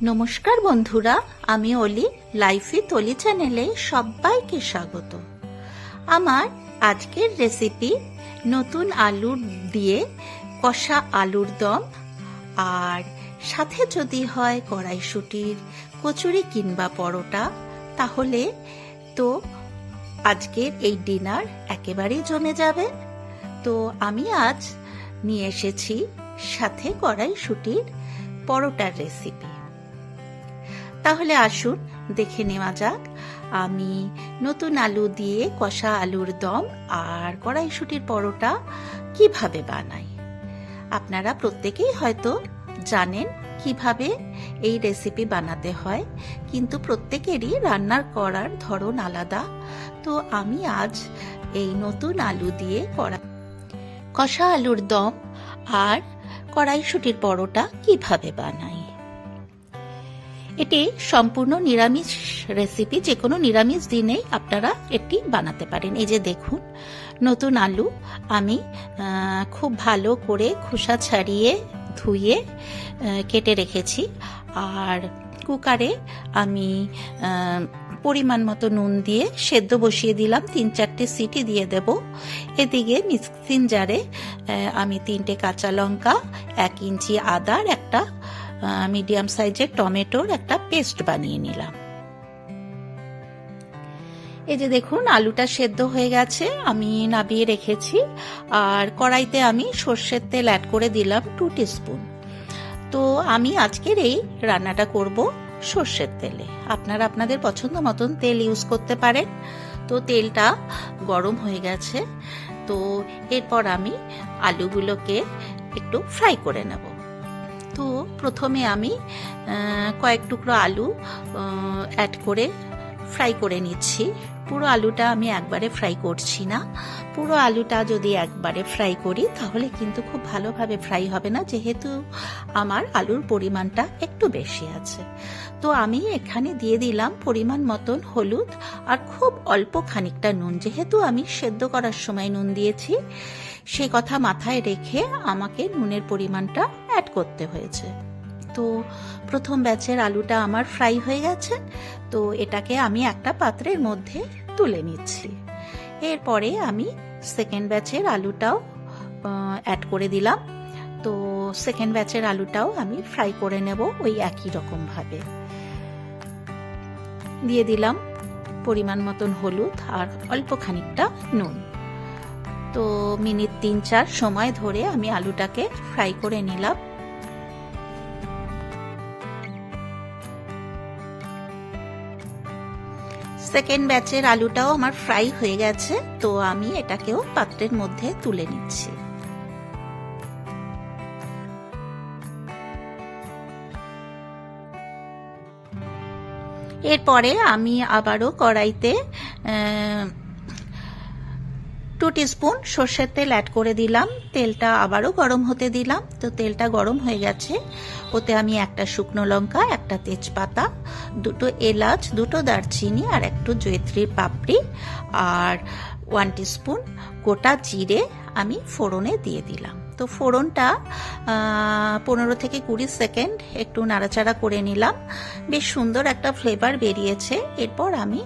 নমস্কার বন্ধুরা, আমি অলি, লাইফি তলি চ্যানেলে সবাইকে স্বাগত। আমার আজকের রেসিপি নতুন আলুর দিয়ে কষা আলুর দম, আর সাথে যদি হয় কড়াইশুটির, কচুরি কিংবা পরোটা, তাহলে তো আজকের এই ডিনার একেবারেই জমে যাবে। তো আমি আজ নিয়ে এসেছি সাথে কড়াইশুটির পরোটার রেসিপি তাহলে আসুন, দেখে নেওয়া যাক। আমি নতুন আলু দিয়ে কষা আলুর দম আর কড়াইশুটির পরোটা কীভাবে বানাই? আপনারা প্রত্যেকেই হয়তো জানেন কীভাবে এই রেসিপি বানাতে হয়, কিন্তু প্রত্যেকেরই রান্নার করার ধরন আলাদা। তো আমি আজ এই নতুন আলু দিয়ে কড়া, কষা আলুর দম আর কড়াইশুটির পরোটা কীভাবে বানাই? এটি সম্পূর্ণ নিরামিষ রেসিপি যে কোনো নিরামিষ দিনেই আপনারা এটি বানাতে পারেন। এই যে দেখুন, নতুন আলু আমি খুব ভালো করে খোসা ছাড়িয়ে ধুয়ে কেটে রেখেছি। আর কুকারে আমি পরিমাণ মতো নুন দিয়ে সেদ্ধ বসিয়ে দিলাম। তিন চারটে সিটি দিয়ে দেব। এদিকে মিক্সিং জারে আমি তিনটে কাঁচা লঙ্কা, এক ইঞ্চি আদার একটা মিডিয়াম সাইজের টমেটোর একটা পেস্ট বানিয়ে নিলাম। এই যে দেখুন, আলুটা সেদ্ধ হয়ে গেছে, আমি নাবিয়ে রেখেছি, আর কড়াইতে আমি সর্ষের তেল অ্যাড করে দিলাম টু স্পুন তো আমি আজকের এই রান্নাটা করব সর্ষের তেলে। আপনারা আপনাদের পছন্দ মতন তেল ইউজ করতে পারেন। তো তেলটা গরম হয়ে গেছে, তো এরপর আমি আলুগুলোকে একটু ফ্রাই করে নেব। তো প্রথমে আমি কয়েক টুকরো আলু অ্যাড করে ফ্রাই করে নিচ্ছি। পুরো আলুটা আমি একবারে ফ্রাই করছি না। পুরো আলুটা যদি একবারে ফ্রাই করি, তাহলে কিন্তু খুব ভালোভাবে ফ্রাই হবে না, যেহেতু আমার আলুর পরিমাণটা একটু বেশি আছে। তো আমি এখানে দিয়ে দিলাম পরিমাণ মতন হলুদ আর খুব অল্প খানিকটা নুন, যেহেতু আমি সেদ্ধ করার সময় নুন দিয়েছি। সে কথা মাথায় রেখে আমাকে নুনের পরিমাণটা অ্যাড করতে হয়েছে। তো প্রথম ব্যাচের আলুটা আমার ফ্রাই হয়ে গেছে, তো এটাকে আমি একটা পাত্রের মধ্যে তুলে নিচ্ছি। এরপরে আমি সেকেন্ড ব্যাচের আলুটাও অ্যাড করে দিলাম। তো সেকেন্ড ব্যাচের আলুটাও আমি ফ্রাই করে নেব ওই একই রকমভাবে। দিয়ে দিলাম পরিমাণ মতন হলুদ আর অল্প খানিকটা নুন। তো মিনিট তিন, চার সময় ধরে আমি আলুটাকে ফ্রাই করে নিলাম। সেকেন্ড ব্যাচের আলুটাও আমার ফ্রাই হয়ে গেছে, তো আমি এটাকেও পাত্রের মধ্যে তুলে নিচ্ছি। এরপরে আমি আবারও কড়াইতে টু স্পুন সর্ষের তেল অ্যাড করে দিলাম। তেলটা আবারও গরম হতে দিলাম। তো তেলটা গরম হয়ে গেছে। ওতে আমি একটা শুকনো লঙ্কা, একটা তেজপাতা, দুটো এলাচ, দুটো দারচিনি আর একটু জৈত্রীর পাপড়ি আর ওয়ান স্পুন গোটা জিরে আমি ফোড়নে দিয়ে দিলাম। তো ফোড়নটা পনেরো থেকে কুড়ি সেকেন্ড একটু নাড়াচাড়া করে নিলাম। বেশ সুন্দর একটা ফ্লেভার বেরিয়েছে। এরপর আমি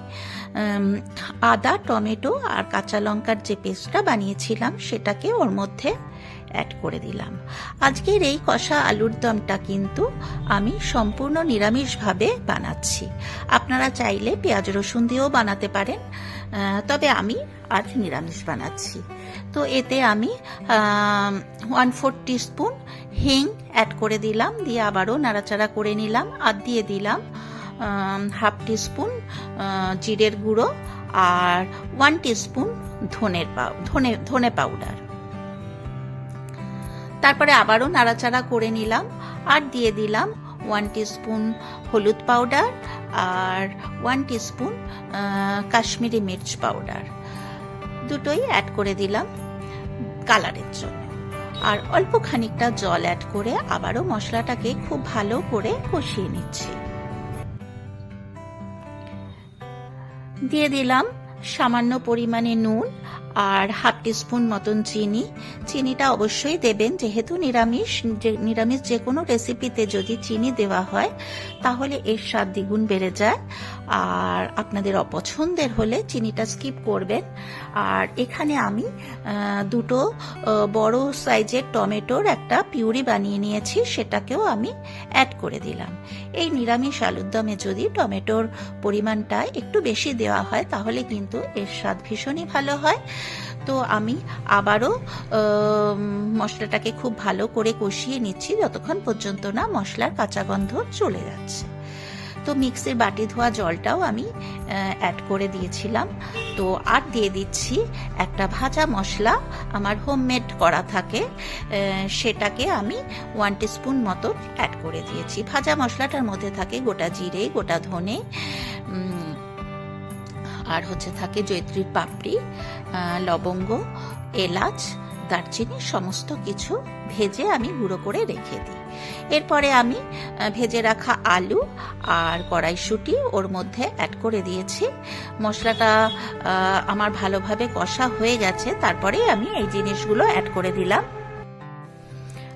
আদা, টমেটো আর কাঁচা লঙ্কার যে পেস্টটা বানিয়েছিলাম, সেটাকে ওর মধ্যে অ্যাড করে দিলাম। আজকের এই কষা আলুর দমটা কিন্তু আমি সম্পূর্ণ নিরামিষভাবে বানাচ্ছি। আপনারা চাইলে পেঁয়াজ রসুন দিয়েও বানাতে পারেন। তবে আমি আজ নিরামিষ বানাচ্ছি। তো এতে আমি ওয়ান ফোর স্পুন হিং অ্যাড করে দিলাম, দিয়ে আবারও নাড়াচাড়া করে নিলাম, আর দিয়ে দিলাম হাফ স্পুন জিরের গুঁড়ো, আর ওয়ান স্পুন ধনের ধনে ধনে পাউডার তারপরে আবারও নাড়াচাড়া করে নিলাম, আর দিয়ে দিলাম ওয়ান স্পুন হলুদ পাউডার আর ওয়ান স্পুন কাশ্মীরি মির্চ পাউডার দুটোই অ্যাড করে দিলাম কালারের জন্য। আর অল্প খানিকটা জল অ্যাড করে আবারও মশলাটাকে খুব ভালো করে কষিয়ে নিচ্ছি। দিয়ে দিলাম সামান্য পরিমাণে নুন আর হাফ টিস্পুন মতন চিনি। চিনিটা অবশ্যই দেবেন, যেহেতু নিরামিষ নিরামিষ যে কোনো রেসিপিতে যদি চিনি দেওয়া হয়, তাহলে এর স্বাদ দ্বিগুণ বেড়ে যায়। আর আপনাদের অপছন্দের হলে চিনিটা স্কিপ করবেন। আর এখানে আমি দুটো বড় সাইজের টমেটোর একটা পিউরি বানিয়ে নিয়েছি, সেটাকেও আমি অ্যাড করে দিলাম। এই নিরামিষ আলুর দমে যদি টমেটোর পরিমাণটা একটু বেশি দেওয়া হয়, তাহলে কিন্তু এর স্বাদ ভীষণই ভালো হয়। তো আমি আবারও মশলাটাকে খুব ভালো করে কষিয়ে নিচ্ছি যতক্ষণ পর্যন্ত না মশলার কাঁচা গন্ধ চলে যাচ্ছে। তো মিক্সির বাটি ধোয়া জলটাও আমি অ্যাড করে দিয়েছিলাম। তো আর দিয়ে দিচ্ছি একটা ভাজা মশলা, আমার হোমমেড করা থাকে সেটাকে আমি ওয়ান টিস্পুন মতো অ্যাড করে দিয়েছি। ভাজা মশলাটার মধ্যে থাকে গোটা জিরে, গোটা ধনে আর হচ্ছে থাকে জৈত্রীর পাপড়ি লবঙ্গ, এলাচ, দারচিনি, সমস্ত কিছু ভেজে আমি গুঁড়ো করে রেখে দিই। এরপরে আমি ভেজে রাখা আলু আর কড়াইশুঁটি ওর মধ্যে অ্যাড করে দিয়েছি। মশলাটা আমার ভালোভাবে কষা হয়ে গেছে, তারপরে আমি এই জিনিসগুলো অ্যাড করে দিলাম।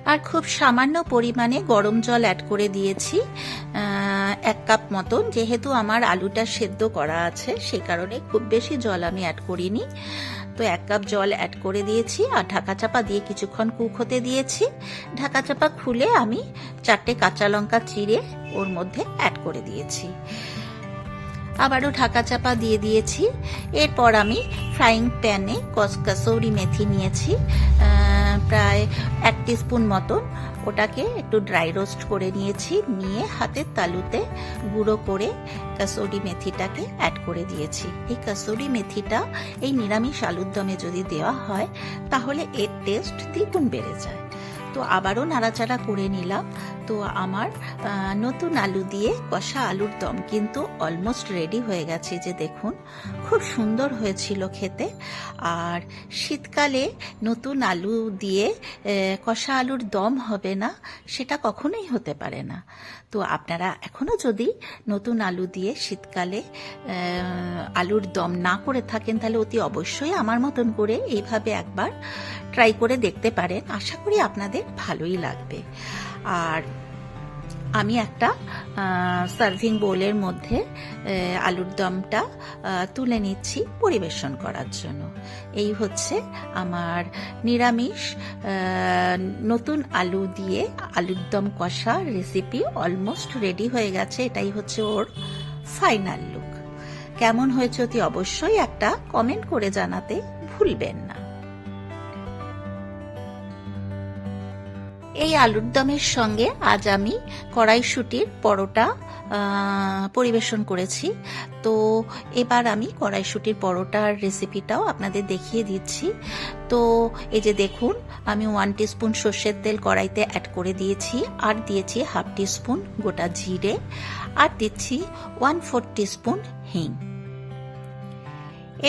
আর খুব সামান্য পরিমাণে গরম জল অ্যাড করে দিয়েছি। এক কাপ মতন, যেহেতু আমার আলুটা সেদ্ধ করা আছে, সে কারণে খুব বেশি জল আমি অ্যাড করিনি। তো এক কাপ জল অ্যাড করে দিয়েছি, আর ঢাকা চাপা দিয়ে কিছুক্ষণ কুক হতে দিয়েছি। ঢাকা চাপা খুলে আমি চারটে কাঁচা লঙ্কা চিড়ে ওর মধ্যে অ্যাড করে দিয়েছি। আবারও ঢাকা চাপা দিয়ে দিয়েছি। এরপর আমি ফ্রাইং প্যানে কস কাসৌরি মেথি নিয়েছি। প্রায় এক স্পুন মতন। ওটাকে একটু ড্রাই রোস্ট করে নিয়েছি। নিয়ে হাতের তালুতে গুঁড়ো করে কাসৌরি মেথিটাকে অ্যাড করে দিয়েছি। এই কাসৌরি মেথিটা এই নিরামিষ আলুর দমে যদি দেওয়া হয়, তাহলে এর টেস্ট দ্বিগুণ বেড়ে যায়। তো আবারও নাড়াচাড়া করে নিলাম। তো আমার নতুন আলু দিয়ে কষা আলুর দম কিন্তু অলমোস্ট রেডি হয়ে গেছে যে দেখুন, খুব সুন্দর হয়েছিল খেতে। আর শীতকালে নতুন আলু দিয়ে কষা আলুর দম হবে না, সেটা কখনোই হতে পারে না। তো আপনারা এখনও যদি নতুন আলু দিয়ে শীতকালে আলুর দম না করে থাকেন, তাহলে অতি অবশ্যই আমার মতন করে এইভাবে একবার ট্রাই করে দেখতে পারেন। আশা করি আপনাদের ভালোই লাগবে। আর আমি একটা সার্ভিং বোলের মধ্যে আলুর দমটা তুলে নিচ্ছি পরিবেশন করার জন্য। এই হচ্ছে আমার নিরামিষ নতুন আলু দিয়ে আলুর দম কষা রেসিপি অলমোস্ট রেডি হয়ে গেছে। এটাই হচ্ছে ওর ফাইনাল লুক কেমন হয়েছে অতি অবশ্যই একটা কমেন্ট করে জানাতে ভুলবেন না। এই আলুর দমের সঙ্গে আজ আমি কড়াইশুটির পরোটা পরিবেশন করেছি। তো এবার আমি কড়াইশুটির পরোটার রেসিপিটাও আপনাদের দেখিয়ে দিচ্ছি। তো এই যে দেখুন, আমি ওয়ান টিস্পুন সর্ষের তেল কড়াইতে অ্যাড করে দিয়েছি। আর দিয়েছি হাফ টিস্পুন গোটা জিরে। আর দিচ্ছি ওয়ান ফোর টিস্পুন হিং।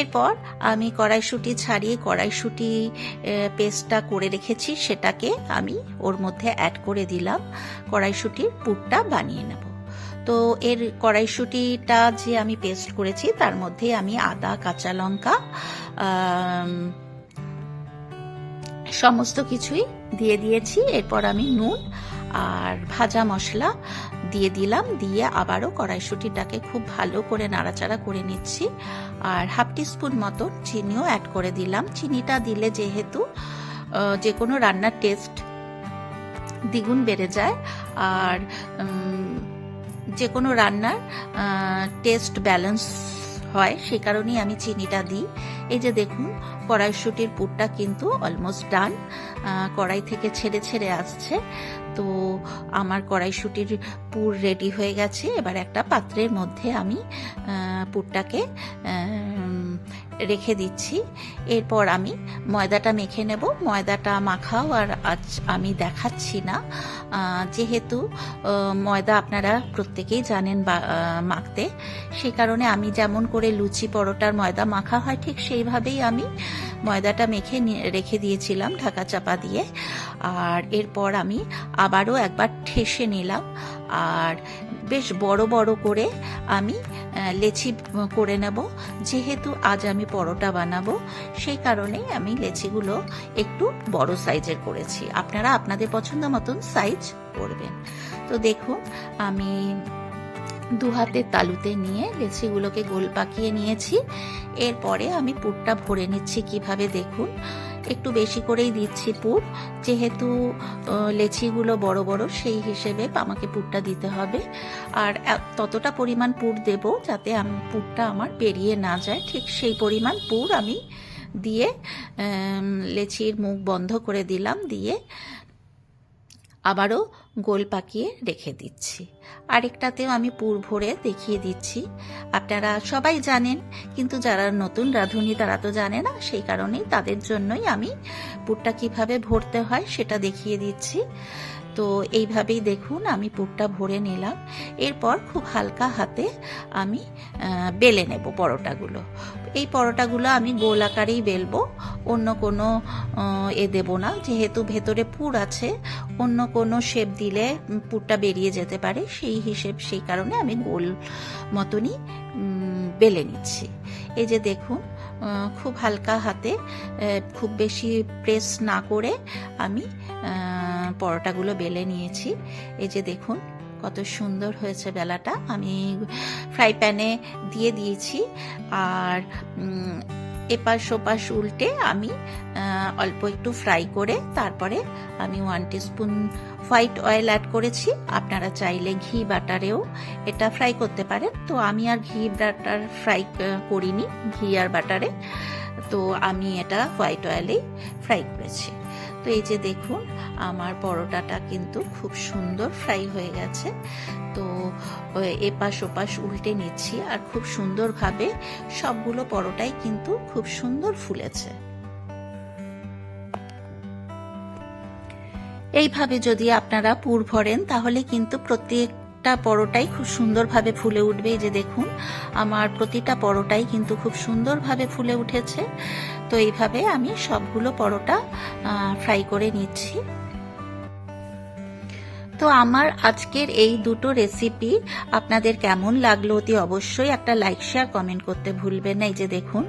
এরপর আমি কড়াইশুঁটি ছাড়িয়ে কড়াইশুঁটি পেস্টটা করে রেখেছি, সেটাকে আমি ওর মধ্যে অ্যাড করে দিলাম। কড়াইশুঁটির পুরটা বানিয়ে নেব। তো এর কড়াইশুঁটিটা যে আমি পেস্ট করেছি, তার মধ্যে আমি আদা, কাঁচা লঙ্কা সমস্ত কিছুই দিয়ে দিয়েছি। এরপর আমি নুন আর ভাজা মশলা দিয়ে দিলাম, দিয়ে আবারও কড়াইশুঁটিটাকে খুব ভালো করে নাড়াচাড়া করে নিচ্ছি। আর হাফ টিস্পুন মতো চিনিও অ্যাড করে দিলাম। চিনিটা দিলে যেহেতু যে কোনো রান্নার টেস্ট দ্বিগুণ বেড়ে যায়। আর যে কোনো রান্নার টেস্ট ব্যালেন্স হয়, সে কারণেই আমি চিনিটা দিই। এই যে দেখুন, কড়াইশুটির পুরটা কিন্তু অলমোস্ট ডান কড়াই থেকে ছেড়ে ছেড়ে আসছে। তো আমার কড়াইশুটির পুর রেডি হয়ে গেছে। এবার একটা পাত্রের মধ্যে আমি পুরটাকে রেখে দিচ্ছি। এরপর আমি ময়দাটা মেখে নেব। ময়দাটা মাখাও আর আজ আমি দেখাচ্ছি না। যেহেতু ময়দা আপনারা প্রত্যেকেই জানেন মাখতে। সেই কারণে আমি যেমন করে লুচি পরোটার ময়দা মাখা হয়, ঠিক সেইভাবেই আমি ময়দাটা মেখে রেখে দিয়েছিলাম ঢাকা চাপা দিয়ে। আর এরপর আমি আবারও একবার ঠেসে নিলাম। আর বেশ বড় বড় করে আমি লেচি করে নেব। যেহেতু আজ আমি পরোটা বানাবো, সেই কারণেই আমি লেচিগুলো একটু বড় সাইজের করেছি। আপনারা আপনাদের পছন্দ মতন সাইজ করবেন। তো দেখুন, আমি দু হাতের তালুতে নিয়ে লেচিগুলোকে গোল পাকিয়ে নিয়েছি। এরপরে আমি পুরটা ভরে নিচ্ছি কীভাবে দেখুন। একটু বেশি করেই দিচ্ছি পুর। যেহেতু লেচিগুলো বড় বড়, সেই হিসেবে আমাকে পুরটা দিতে হবে। আর ততটা পরিমাণ পুর দেব যাতে পুরটা আমার পেরিয়ে না যায়। ঠিক সেই পরিমাণ পুর আমি দিয়ে লেচির মুখ বন্ধ করে দিলাম। দিয়ে আবারও গোল পাকিয়ে রেখে দিচ্ছি। আরেকটাতেও আমি পুর ভরে দেখিয়ে দিচ্ছি। আপনারা সবাই জানেন, কিন্তু যারা নতুন রাঁধুনি তারা তো জানে না, সেই কারণেই তাদের জন্যই আমি পুরটা কীভাবে ভরতে হয় সেটা দেখিয়ে দিচ্ছি। তো এইভাবেই দেখুন, আমি পুরটা ভরে নিলাম। এরপর খুব হালকা হাতে আমি বেলে নেব পরোটাগুলো। এই পরোটাগুলো আমি গোল আকারেই বেলবো। অন্য কোনো এ দেব না। যেহেতু ভেতরে পুর আছে, অন্য কোনো শেপ দিলে পুরটা বেরিয়ে যেতে পারে। সেই হিসেব, সেই কারণে আমি গোল মতনই বেলে নিচ্ছি। এই যে দেখুন খুব হালকা হাতে খুব বেশি প্রেস না করে আমি পরোটাগুলো বেলে নিয়েছি। এই যে দেখুন কত সুন্দর হয়েছে বেলাটা। আমি ফ্রাই প্যানে দিয়ে দিয়েছি। আর এপাশ ওপাশ উল্টে আমি অল্প একটু ফ্রাই করে তারপরে আমি one teaspoon white oil add করেছি। আপনারা চাইলে ঘি বাটারেও এটা ফ্রাই করতে পারেন। তো আমি আর ঘি বাটার ফ্রাই করিনি, ঘি আর বাটারে। তো আমি এটা হোয়াইট অয়েলেই ফ্রাই করেছি। তো এই যে দেখুন, আমার পরোটাটা কিন্তু খুব সুন্দর ফ্রাই হয়ে গেছে। তো এপাশ ওপাশ উল্টে নিচ্ছি আর খুব সুন্দরভাবে সবগুলো পরোটাই কিন্তু খুব সুন্দর ফুলেছে। এইভাবে যদি আপনারা পুর ভরেন, তাহলে কিন্তু প্রত্যেকটা পরোটাই খুব সুন্দরভাবে ফুলে উঠবে। যে দেখুন, আমার প্রতিটা পরোটাই কিন্তু খুব সুন্দরভাবে ফুলে উঠেছে। তো এইভাবে আমি সবগুলো পরোটা ফ্রাই করে নিচ্ছি। তো আমার আজকের এই দুটো রেসিপি আপনাদের কেমন লাগল অতি অবশ্যই একটা লাইক, শেয়ার, কমেন্ট করতে ভুলবেন না। এই যে দেখুন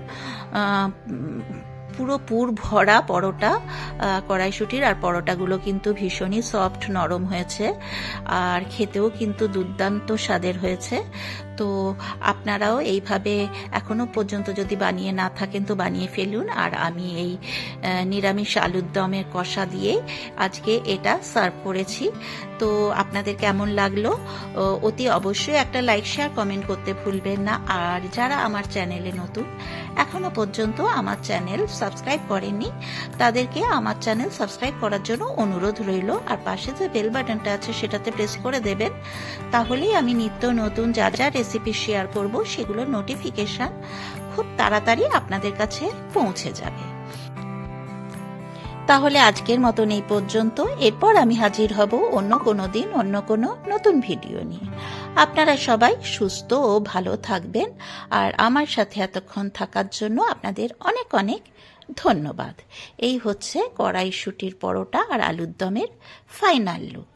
পুরো পুর ভরা পরোটা কড়াইশুটির, আর পরোটাগুলো কিন্তু ভীষণই সফট নরম হয়েছে। আর খেতেও কিন্তু দুর্দান্ত স্বাদের হয়েছে। তো আপনারাও এইভাবে এখনও পর্যন্ত যদি বানিয়ে না থাকেন তো বানিয়ে ফেলুন। আর আমি এই নিরামিষ আলুর দমের কষা দিয়ে আজকে এটা সার্ভ করেছি। তো আপনাদের কেমন লাগল? অতি অবশ্যই একটা লাইক, শেয়ার, কমেন্ট করতে ভুলবেন না। আর যারা আমার চ্যানেলে নতুন, এখনও পর্যন্ত আমার চ্যানেল সাবস্ক্রাইব করেননি, তাদেরকে আমার চ্যানেল সাবস্ক্রাইব করার জন্য অনুরোধ রইল। আর পাশে যে বেল বাটনটা আছে সেটাতে প্রেস করে দেবেন। তাহলেই আমি নিত্য নতুন যা যা রেসিপি শেয়ার করব সেগুলোর নোটিফিকেশন খুব তাড়াতাড়ি আপনাদের কাছে পৌঁছে যাবে। তাহলে আজকের মতন এই পর্যন্ত। এরপর আমি হাজির হব অন্য কোনো দিন, অন্য কোনো নতুন ভিডিও নিয়ে। আপনারা সবাই সুস্থ ও ভালো থাকবেন। আর আমার সাথে এতক্ষণ থাকার জন্য আপনাদের অনেক অনেক ধন্যবাদ। এই হচ্ছে কড়াইশুটির পরোটা আর আলুর দমের ফাইনাল লুক